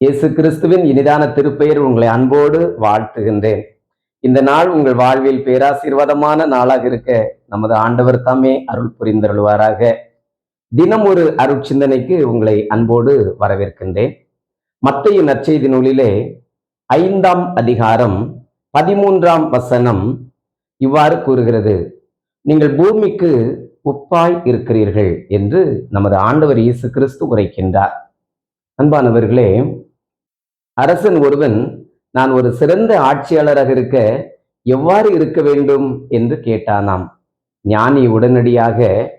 இயேசு கிறிஸ்துவின் இனிதான திருப்பெயர் உங்களை அன்போடு வாழ்த்துகின்றேன். இந்த நாள் உங்கள் வாழ்வில் பேராசீர்வாதமான நாளாக இருக்க நமது ஆண்டவர் தாமே அருள் புரிந்தருள்வாராக. தினம் ஒரு அருட்சிந்தனைக்கு உங்களை அன்போடு வரவேற்கின்றேன். மத்திய நற்செய்தி நூலிலே ஐந்தாம் அதிகாரம் பதிமூன்றாம் வசனம் இவ்வாறு கூறுகிறது. நீங்கள் பூமிக்கு உப்பாய் இருக்கிறீர்கள் என்று நமது ஆண்டவர் இயேசு கிறிஸ்து உரைக்கின்றார். அன்பானவர்களே அரசன் ஒருவன் நான் ஒரு சிறந்த ஆட்சியாளராக இருக்க எவ்வாறு இருக்க வேண்டும்? என்று கேட்டானாம். ஞானி உடனடியாக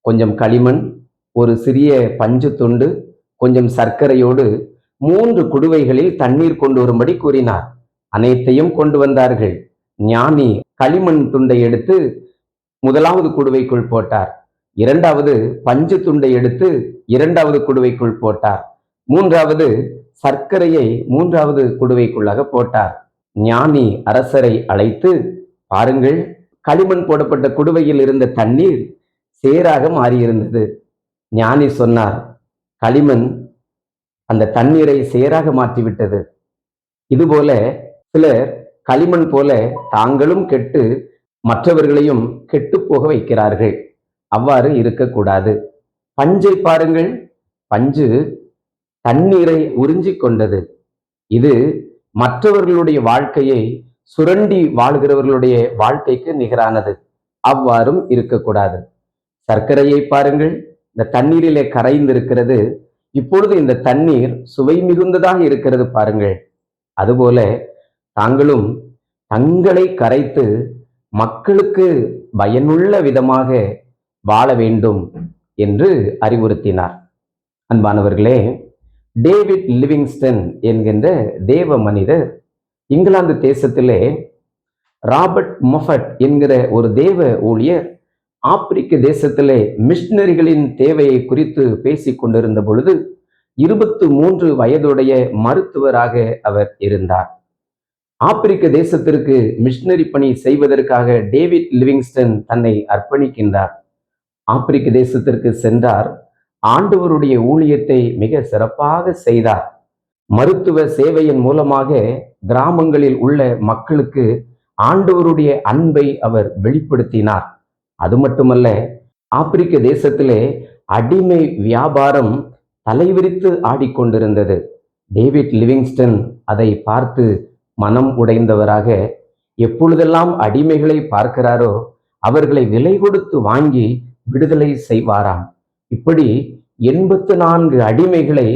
கொஞ்சம் களிமண் ஒரு சிறிய பஞ்சு துண்டு கொஞ்சம் சர்க்கரையோடு மூன்று குடுவைகளில் தண்ணீர் கொண்டு வரும்படி கூறினார். அனைத்தையும் கொண்டு வந்தார்கள். ஞானி களிமண் துண்டை எடுத்து முதலாவது குடுவைக்குள் போட்டார். இரண்டாவது பஞ்சு துண்டை எடுத்து இரண்டாவது குடுவைக்குள் போட்டார். மூன்றாவது சர்க்கரையை மூன்றாவது குடுவைக்குள்ளாக போட்டார். ஞானி அரசரை அழைத்து பாருங்கள் களிமண் போடப்பட்ட குடுவையில் இருந்த தண்ணீர் சேராக மாறியிருந்தது. ஞானி சொன்னார் களிமண் அந்த தண்ணீரை சேராக மாற்றிவிட்டது. இதுபோல சிலர் களிமண் போல தாங்களும் கெட்டு மற்றவர்களையும் கெட்டு போக வைக்கிறார்கள். அவ்வாறு இருக்கக்கூடாது. பஞ்சை பாருங்கள். பஞ்சு தண்ணீரை உறிஞ்சிக் கொண்டது. இது மற்றவர்களுடைய வாழ்க்கையை சுரண்டி வாழ்கிறவர்களுடைய வாழ்க்கைக்கு நிகரானது. அவ்வாறும் இருக்கக்கூடாது. சர்க்கரையை பாருங்கள். இந்த தண்ணீரிலே கரைந்திருக்கிறது. இப்பொழுது இந்த தண்ணீர் சுவை மிகுந்ததாக இருக்கிறது பாருங்கள். அதுபோல தாங்களும் தங்களை கரைத்து மக்களுக்கு பயனுள்ள விதமாக வாழ வேண்டும் என்று அறிவுறுத்தினார். அன்பானவர்களே டேவிட் லிவிங்ஸ்டன் என்கின்ற தேவ மனிதர் இங்கிலாந்து தேசத்திலே ராபர்ட் மொஃபட் என்கிற ஒரு தேவ ஊழியர் ஆப்பிரிக்க தேசத்திலே மிஷினரிகளின் தேவையை குறித்து பேசிக் கொண்டிருந்த பொழுது இருபத்து மூன்று வயதுடைய மருத்துவராக அவர் இருந்தார். ஆப்பிரிக்க தேசத்திற்கு மிஷினரி பணி செய்வதற்காக டேவிட் லிவிங்ஸ்டன் தன்னை அர்ப்பணிக்கின்றார். ஆப்பிரிக்க தேசத்திற்கு சென்றார். ஆண்டவருடைய ஊழியத்தை மிக சிறப்பாக செய்தார். மருத்துவ சேவையின் மூலமாக கிராமங்களில் உள்ள மக்களுக்கு ஆண்டவருடைய அன்பை அவர் வெளிப்படுத்தினார். அது மட்டுமல்ல ஆப்பிரிக்க தேசத்திலே அடிமை வியாபாரம் தலைவிரித்து ஆடிக்கொண்டிருந்தது. டேவிட் லிவிங்ஸ்டன் அதை பார்த்து மனம் உடைந்தவராக எப்பொழுதெல்லாம் அடிமைகளை பார்க்கிறாரோ அவர்களை விலை கொடுத்து வாங்கி விடுதலை செய்வாராம். இப்படி எண்பத்து நான்கு அடிமைகளை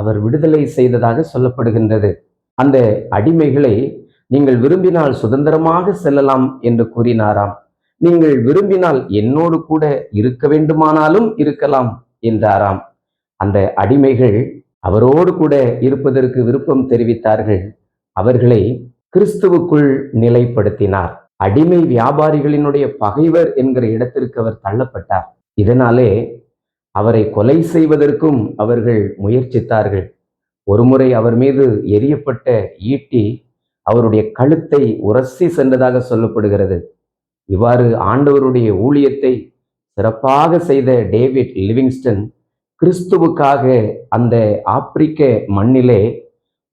அவர் விடுதலை செய்ததாக சொல்லப்படுகின்றது. அந்த அடிமைகளை நீங்கள் விரும்பினால் சுதந்திரமாக செல்லலாம் என்று கூறினாராம். நீங்கள் விரும்பினால் என்னோடு கூட இருக்க வேண்டுமானாலும் இருக்கலாம் என்றாராம். அந்த அடிமைகள் அவரோடு கூட இருப்பதற்கு விருப்பம் தெரிவித்தார்கள். அவர்களை கிறிஸ்துவுக்குள் நிலைப்படுத்தினார். அடிமை வியாபாரிகளினுடைய பகைவர் என்கிற இடத்திற்கு அவர் தள்ளப்பட்டார். இதனாலே அவரை கொலை செய்வதற்கும் அவர்கள் முயற்சித்தார்கள். ஒருமுறை அவர் மீது எரியப்பட்ட ஈட்டி அவருடைய கழுத்தை உரசி சென்றதாக சொல்லப்படுகிறது. இவ்வாறு ஆண்டவருடைய ஊழியத்தை சிறப்பாக செய்த டேவிட் லிவிங்ஸ்டன் கிறிஸ்துவுக்காக அந்த ஆப்பிரிக்க மண்ணிலே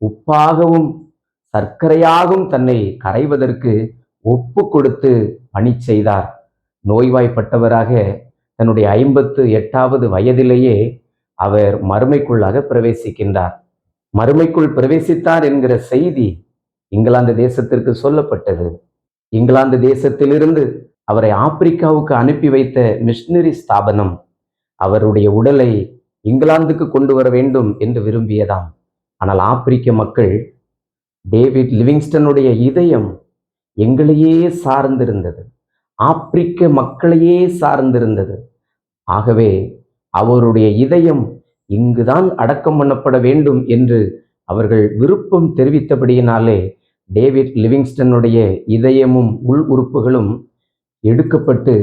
உப்பாகவும் சர்க்கரையாகவும் தன்னை கரைவதற்கு ஒப்பு கொடுத்து பணி செய்தார். நோய்வாய்ப்பட்டவராக தன்னுடைய ஐம்பத்து எட்டாவது வயதிலேயே அவர் மறுமைக்குள்ளாக பிரவேசிக்கின்றார். மறுமைக்குள் பிரவேசித்தார் என்கிற செய்தி இங்கிலாந்து தேசத்திற்கு சொல்லப்பட்டது. இங்கிலாந்து தேசத்திலிருந்து அவரை ஆப்பிரிக்காவுக்கு அனுப்பி வைத்த மிஷினரி ஸ்தாபனம் அவருடைய உடலை இங்கிலாந்துக்கு கொண்டு வர வேண்டும் என்று விரும்பியதாம். ஆனால் ஆப்பிரிக்க மக்கள் டேவிட் லிவிங்ஸ்டனுடைய இதயம் எங்களையே சார்ந்திருந்தது. ஆப்பிரிக்க மக்களையே சார்ந்திருந்தது. ஆகவே அவருடைய இதயம் இங்குதான் அடக்கம் பண்ணப்பட வேண்டும் என்று அவர்கள் விருப்பம் தெரிவித்தபடியினாலே டேவிட் லிவிங்ஸ்டனுடைய இதயமும் உள் உறுப்புகளும் எடுக்கப்பட்டு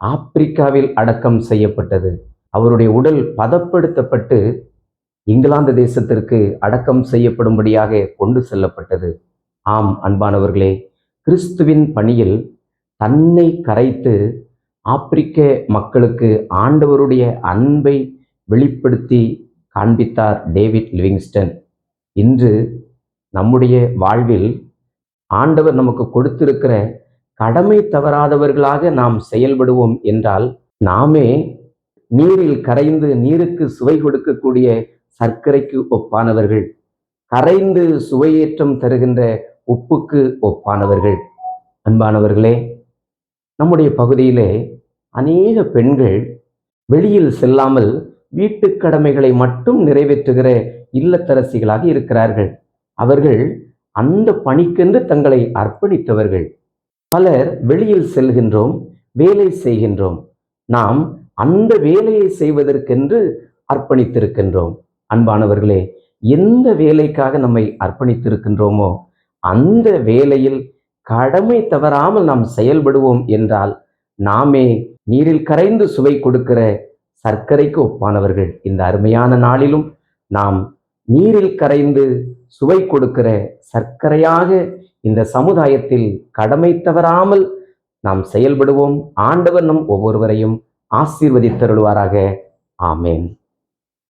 ஆப்பிரிக்காவில் அடக்கம் செய்யப்பட்டது. அவருடைய உடல் பதப்படுத்தப்பட்டு இங்கிலாந்து தேசத்திற்கு அடக்கம் செய்யப்படும்படியாக கொண்டு செல்லப்பட்டது. ஆம் அன்பானவர்களே கிறிஸ்துவின் பணியில் தன்னை கரைத்து ஆப்பிரிக்க மக்களுக்கு ஆண்டவருடைய அன்பை வெளிப்படுத்தி காண்பித்தார் டேவிட் லிவிங்ஸ்டன். இன்று நம்முடைய வாழ்வில் ஆண்டவர் நமக்கு கொடுத்திருக்கிற கடமை தவறாதவர்களாக நாம் செயல்படுவோம் என்றால் நாமே நீரில் கரைந்து நீருக்கு சுவை கொடுக்கக்கூடிய சர்க்கரைக்கு ஒப்பானவர்கள் கரைந்து சுவையேற்றம் தருகின்ற உப்புக்கு ஒப்பானவர்கள். அன்பானவர்களே நம்முடைய பகுதியிலே அநேக பெண்கள் வெளியில் செல்லாமல் வீட்டுக் கடமைகளை மட்டும் நிறைவேற்றுகிற இல்லத்தரசிகளாக இருக்கிறார்கள். அவர்கள் அந்த பணிக்கென்று தங்களை அர்ப்பணித்தவர்கள். பலர் வெளியில் செல்கின்றோம் வேலை செய்கின்றோம். நாம் அந்த வேலையை செய்வதற்கென்று அர்ப்பணித்திருக்கின்றோம். அன்பானவர்களே எந்த வேலைக்காக நம்மை அர்ப்பணித்திருக்கின்றோமோ அந்த வேலையில் கடமை தவறாமல் நாம் செயல்படுவோம் என்றால் நாமே நீரில் கரைந்து சுவை கொடுக்கிற சர்க்கரைக்கு ஒப்பானவர்கள். இந்த அருமையான நாளிலும் நாம் நீரில் கரைந்து சுவை கொடுக்கிற சர்க்கரையாக இந்த சமுதாயத்தில் கடமை தவறாமல் நாம் செயல்படுவோம். ஆண்டவர் நம் ஒவ்வொருவரையும் ஆசீர்வதித்தருள்வாராக. ஆமேன்.